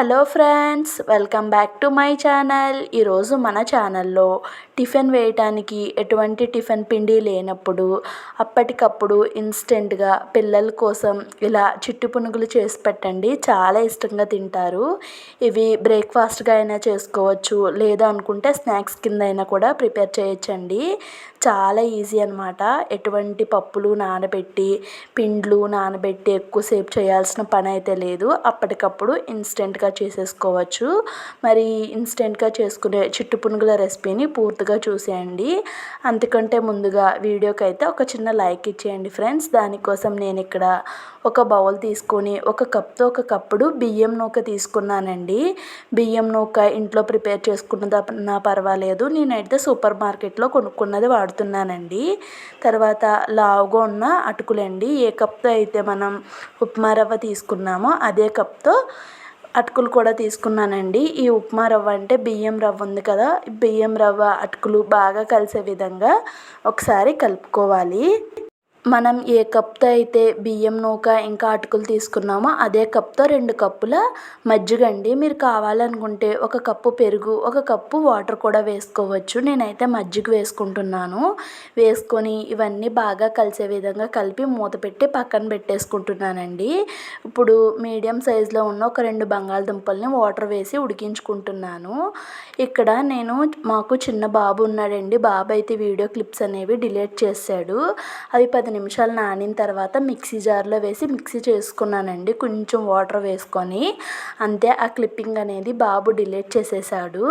Hello friends welcome back to my channel. ఈరోజు మన ఛానల్లో టిఫిన్ వేయటానికి ఎటువంటి టిఫిన్ పిండి లేనప్పుడు అప్పటికప్పుడు ఇన్స్టెంట్గా పిల్లల కోసం ఇలా చిట్టు పునుగులు చేసి పెట్టండి. చాలా ఇష్టంగా తింటారు. ఇవి బ్రేక్ఫాస్ట్గా అయినా చేసుకోవచ్చు లేదా అనుకుంటే స్నాక్స్ కింద అయినా కూడా ప్రిపేర్ చేయొచ్చండి. చాలా ఈజీ అనమాట ఎటువంటి పప్పులు నానబెట్టి పిండ్లు నానబెట్టి ఎక్కువసేపు చేయాల్సిన పని అయితే లేదు. అప్పటికప్పుడు ఇన్స్టెంట్గా చేసేసుకోవచ్చు. మరి ఇన్స్టెంట్గా చేసుకునే చిట్టు పునుగుల రెసిపీని పూర్తిగా చూసేయండి. అంతకంటే ముందుగా వీడియోకి అయితే ఒక చిన్న లైక్ ఇచ్చేయండి ఫ్రెండ్స్. దానికోసం నేను ఇక్కడ ఒక బౌల్ తీసుకొని ఒక కప్తో ఒక కప్పుడు బియ్యం నూక తీసుకున్నానండి. బియ్యం నూక ఇంట్లో ప్రిపేర్ చేసుకున్నదన్నా పర్వాలేదు. నేనైతే సూపర్ మార్కెట్లో కొనుక్కున్నది వాడుతున్నానండి. తర్వాత లావుగా ఉన్న అటుకులండి. ఏ కప్తో అయితే మనం ఉప్మా రవ్వ తీసుకున్నామో అదే కప్తో అటుకులు కూడా తీసుకున్నానండి. ఈ ఉప్మా రవ్వ అంటే బియ్యం రవ్వ ఉంది కదా బియ్యం రవ్వ అటుకులు బాగా కలిసే విధంగా ఒకసారి కలుపుకోవాలి. మనం ఏ కప్తో అయితే బియ్యం నూక ఇంకా అటుకులు తీసుకున్నామో అదే కప్తో రెండు కప్పుల మజ్జిగ అండి. మీరు కావాలనుకుంటే ఒక కప్పు పెరుగు ఒక కప్పు వాటర్ కూడా వేసుకోవచ్చు. నేనైతే మజ్జిగ వేసుకుంటున్నాను. వేసుకొని ఇవన్నీ బాగా కలిసే విధంగా కలిపి మూత పెట్టి పక్కన పెట్టేసుకుంటున్నానండి. ఇప్పుడు మీడియం సైజులో ఉన్న ఒక రెండు బంగాళదుంపల్ని వాటర్ వేసి ఉడికించుకుంటున్నాను. ఇక్కడ నేను మాకు చిన్న బాబు ఉన్నాడండి. బాబు అయితే వీడియో క్లిప్స్ అనేవి డిలీట్ చేశాడు. అవి పది పది నిమిషాలు నానిన తర్వాత మిక్సీ జార్లో వేసి మిక్సీ చేసుకున్నానండి. కొంచెం వాటర్ వేసుకొని. అంతే ఆ క్లిప్పింగ్ అనేది బాబు డిలీట్ చేసేసాడు.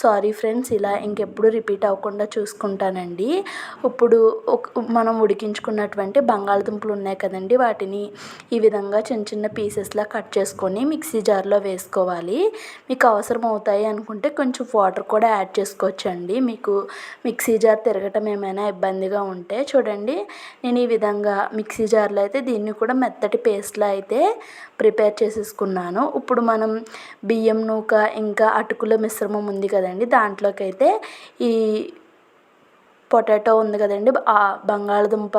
సారీ ఫ్రెండ్స్ ఇలా ఇంకెప్పుడు రిపీట్ అవ్వకుండా చూసుకుంటానండి. ఇప్పుడు మనం ఉడికించుకున్నటువంటి బంగాళదుంపలు ఉన్నాయి కదండి వాటిని ఈ విధంగా చిన్న చిన్న పీసెస్లా కట్ చేసుకొని మిక్సీ జార్లో వేసుకోవాలి. మీకు అవసరం అవుతాయి అనుకుంటే కొంచెం వాటర్ కూడా యాడ్ చేసుకోవచ్చండి. మీకు మిక్సీ జార్ తిరగటం ఏమైనా ఇబ్బందిగా ఉంటే చూడండి. నేను ఈ విధంగా మిక్సీ జార్లో అయితే దీన్ని కూడా మెత్తటి పేస్ట్లా అయితే ప్రిపేర్ చేసేసుకున్నాను. ఇప్పుడు మనం బియ్యం నూక ఇంకా అటుకుల మిశ్రమం ఉంది కదండి దాంట్లోకి అయితే ఈ పొటాటో ఉంది కదండి ఆ బంగాళదుంప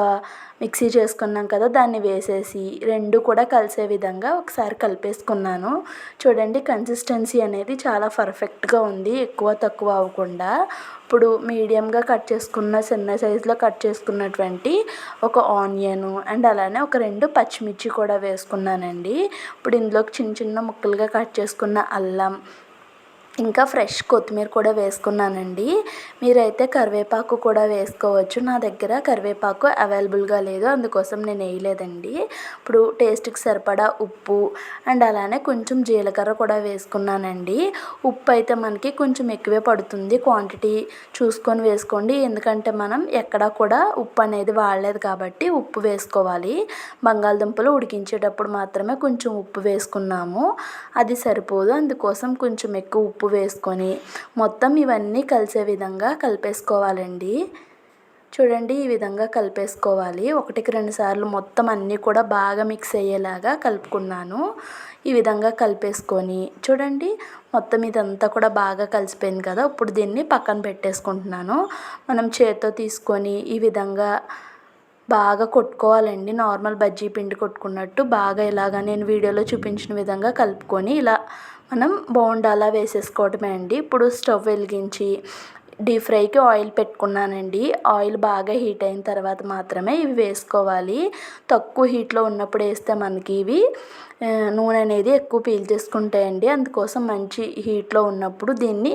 మిక్సీ చేసుకున్నాం కదా దాన్ని వేసేసి రెండు కూడా కలిసే విధంగా ఒకసారి కలిపేసుకున్నాను. చూడండి కన్సిస్టెన్సీ అనేది చాలా పర్ఫెక్ట్గా ఉంది ఎక్కువ తక్కువ అవ్వకుండా. ఇప్పుడు మీడియంగా కట్ చేసుకున్న చిన్న సైజులో కట్ చేసుకున్నటువంటి ఒక ఆనియను అండ్ అలానే ఒక రెండు పచ్చిమిర్చి కూడా వేసుకున్నానండి. ఇప్పుడు ఇందులోకి చిన్న చిన్న ముక్కలుగా కట్ చేసుకున్న అల్లం ఇంకా ఫ్రెష్ కొత్తిమీర కూడా వేసుకున్నానండి. మీరైతే కరివేపాకు కూడా వేసుకోవచ్చు. నా దగ్గర కరివేపాకు అవైలబుల్గా లేదు. అందుకోసం నేను వేయలేదండి. ఇప్పుడు టేస్ట్కి సరిపడా ఉప్పు అండ్ అలానే కొంచెం జీలకర్ర కూడా వేసుకున్నానండి. ఉప్పు అయితే మనకి కొంచెం ఎక్కువే పడుతుంది. క్వాంటిటీ చూసుకొని వేసుకోండి. ఎందుకంటే మనం ఎక్కడా కూడా ఉప్పు అనేది వాడలేదు కాబట్టి ఉప్పు వేసుకోవాలి. బంగాళదుంపలు ఉడికించేటప్పుడు మాత్రమే కొంచెం ఉప్పు వేసుకున్నాము. అది సరిపోదు. అందుకోసం కొంచెం ఎక్కువ ఉప్పు ఉప్పు వేసుకొని మొత్తం ఇవన్నీ కలిసే విధంగా కలిపేసుకోవాలండి. చూడండి ఈ విధంగా కలిపేసుకోవాలి. ఒకటికి రెండు సార్లు మొత్తం అన్నీ కూడా బాగా మిక్స్ అయ్యేలాగా కలుపుకున్నాను. ఈ విధంగా కలిపేసుకొని చూడండి మొత్తం ఇదంతా కూడా బాగా కలిసిపోయింది కదా. ఇప్పుడు దీన్ని పక్కన పెట్టేసుకుంటున్నాను. మనం చేత్తో తీసుకొని ఈ విధంగా బాగా కొట్టుకోవాలండి. నార్మల్ బజ్జీ పిండి కొట్టుకున్నట్టు బాగా ఇలాగా నేను వీడియోలో చూపించిన విధంగా కలుపుకొని ఇలా మనం బోండాలా వేసేసుకోవడమే అండి. ఇప్పుడు స్టవ్ వెలిగించి డీప్ ఫ్రైకి ఆయిల్ పెట్టుకున్నానండి. ఆయిల్ బాగా హీట్ అయిన తర్వాత మాత్రమే ఇవి వేసుకోవాలి. తక్కువ హీట్లో ఉన్నప్పుడు వేస్తే మనకి ఇవి నూనె అనేది ఎక్కువ పీల్చేసుకుంటాయండి అందుకోసం మంచి హీట్లో ఉన్నప్పుడు దీన్ని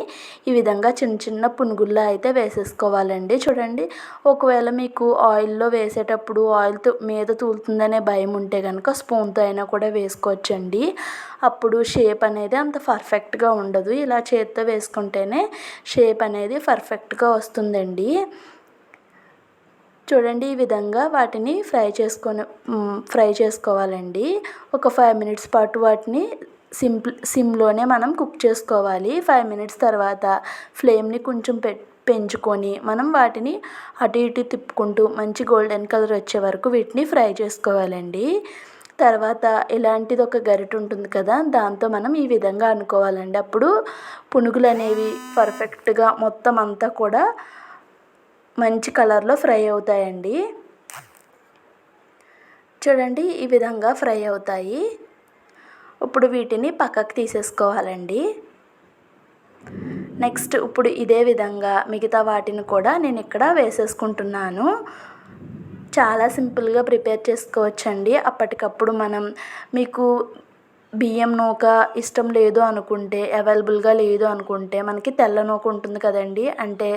ఈ విధంగా చిన్న చిన్న పునుగుల్లా అయితే వేసేసుకోవాలండి. చూడండి ఒకవేళ మీకు ఆయిల్లో వేసేటప్పుడు ఆయిల్ మీద తూలుతుందనే భయం ఉంటే కనుక స్పూన్తో అయినా కూడా వేసుకోవచ్చండి. అప్పుడు షేప్ అనేది అంత పర్ఫెక్ట్గా ఉండదు. ఇలా చేత్తో వేసుకుంటేనే షేప్ అనేది పర్ఫెక్ట్గా వస్తుందండి. చూడండి ఈ విధంగా వాటిని ఫ్రై చేసుకొని ఫ్రై చేసుకోవాలండి. ఒక ఫైవ్ మినిట్స్ పాటు వాటిని సింపుల్ సిమ్లోనే మనం కుక్ చేసుకోవాలి. ఫైవ్ మినిట్స్ తర్వాత ఫ్లేమ్ని కొంచెం పె పెంచుకొని మనం వాటిని అటు ఇటు తిప్పుకుంటూ మంచి గోల్డెన్ కలర్ వచ్చే వరకు వీటిని ఫ్రై చేసుకోవాలండి. తర్వాత ఇలాంటిది ఒక గరిట ఉంటుంది కదా దాంతో మనం ఈ విధంగా అనుకోవాలండి. అప్పుడు పునుగులు అనేవి పర్ఫెక్ట్గా మొత్తం అంతా కూడా మంచి కలర్లో ఫ్రై అవుతాయండి. చూడండి ఈ విధంగా ఫ్రై అవుతాయి. ఇప్పుడు వీటిని పక్కకు తీసేసుకోవాలండి. నెక్స్ట్ ఇప్పుడు ఇదే విధంగా మిగతా వాటిని కూడా నేను ఇక్కడ వేసేసుకుంటున్నాను. చాలా సింపుల్గా ప్రిపేర్ చేసుకోవచ్చండి. అప్పటికప్పుడు మనం మీకు బియ్యం నూక ఇష్టం లేదు అనుకుంటే అవైలబుల్గా లేదు అనుకుంటే మనకి తెల్ల నూక ఉంటుంది కదండి. అంటే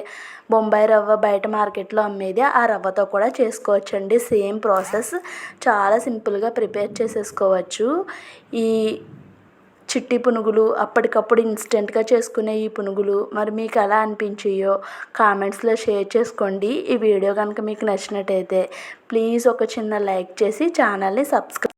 బొంబాయి రవ్వ బయట మార్కెట్లో అమ్మేది ఆ రవ్వతో కూడా చేసుకోవచ్చండి. Same process. చాలా సింపుల్గా ప్రిపేర్ చేసేసుకోవచ్చు. ఈ చిట్టి పునుగులు అప్పటికప్పుడు ఇన్స్టెంట్గా చేసుకునే ఈ పునుగులు మరి మీకు ఎలా అనిపించాయో కామెంట్స్లో షేర్ చేసుకోండి. ఈ వీడియో కనుక మీకు నచ్చినట్టయితే ప్లీజ్ ఒక చిన్న లైక్ చేసి ఛానల్ని సబ్స్క్రైబ్